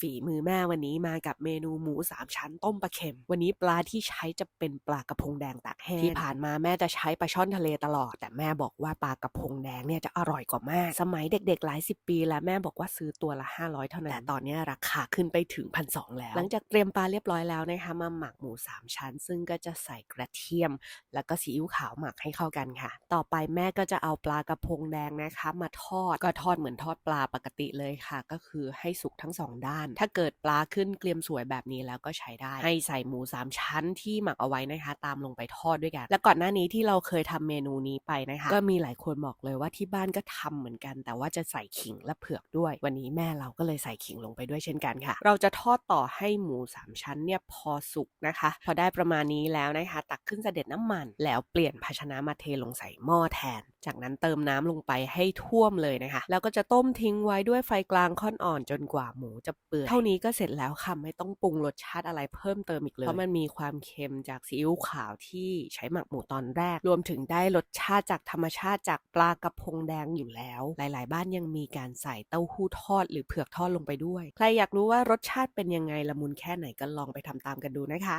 ฝีมือแม่วันนี้มากับเมนูหมูสามชั้นต้มปลาเค็ม วันนี้ปลาที่ใช้จะเป็นปลากระพงแดงตากแห้งที่ผ่านมาแม่จะใช้ปลาช่อนทะเลตลอด แต่แม่บอกว่าปลากระพงแดงเนี่ยจะอร่อยกว่ามากสมัยเด็กๆหลายสิบปี แล้วแม่บอกว่าซื้อตัวละ 500 เท่านั้นแต่ตอนนี้ราคาขึ้นไปถึงพันสแล้ว หลังจากเตรียมปลาเรียบร้อยแล้วนะคะมาหมักหมูสามชั้น ซึ่งก็จะใส่กระเทียม แล้วก็ซีอิ๊วขาวหมักให้เข้ากันค่ะ ต่อไปแม่ก็จะเอาปลากระพงแดงนะคะ มาทอดก็ทอดเหมือนทอดปลาปกติเลยค่ะ ก็คือให้สุกทั้งสองด้านถ้าเกิดปลาขึ้นเกรียมสวยแบบนี้แล้วก็ใช้ได้ ให้ใส่หมูสามชั้นที่หมักเอาไว้นะคะ ตามลงไปทอดด้วยกัน และก่อนหน้านี้ที่เราเคยทำเมนูนี้ไปนะคะ ก็มีหลายคนบอกเลยว่าที่บ้านก็ทำเหมือนกัน แต่ว่าจะใส่ขิงและเผือกด้วย วันนี้แม่เราก็เลยใส่ขิงลงไปด้วยเช่นกันค่ะ เราจะทอดต่อให้หมูสามชั้นเนี่ยพอสุกนะคะ พอได้ประมาณนี้แล้วนะคะ ตักขึ้นเสด็จน้ำมัน แล้วเปลี่ยนภาชนะมาเทลงใส่หม้อแทน จากนั้นเติมน้ำลงไปให้ท่วมเลยนะคะ แล้วก็จะต้มทิ้งไว้ด้วยไฟกลางค่อนอ่อนจนกว่าหมูจะเปื่อยเท่านี้ก็เสร็จแล้วค่ะไม่ต้องปรุงรสชาติอะไรเพิ่มเติมอีกเลยเพราะมันมีความเค็มจากซีอิ๊วขาวที่ใช้หมักหมูตอนแรก รวมถึงได้รสชาติจากธรรมชาติจากปลากระพงแดงอยู่แล้ว หลาย ๆ บ้านยังมีการใส่เต้าหู้ทอดหรือเผือกทอดลงไปด้วย ใครอยากรู้ว่ารสชาติเป็นยังไงละมุนแค่ไหนก็ลองไปทำตามกันดูนะคะ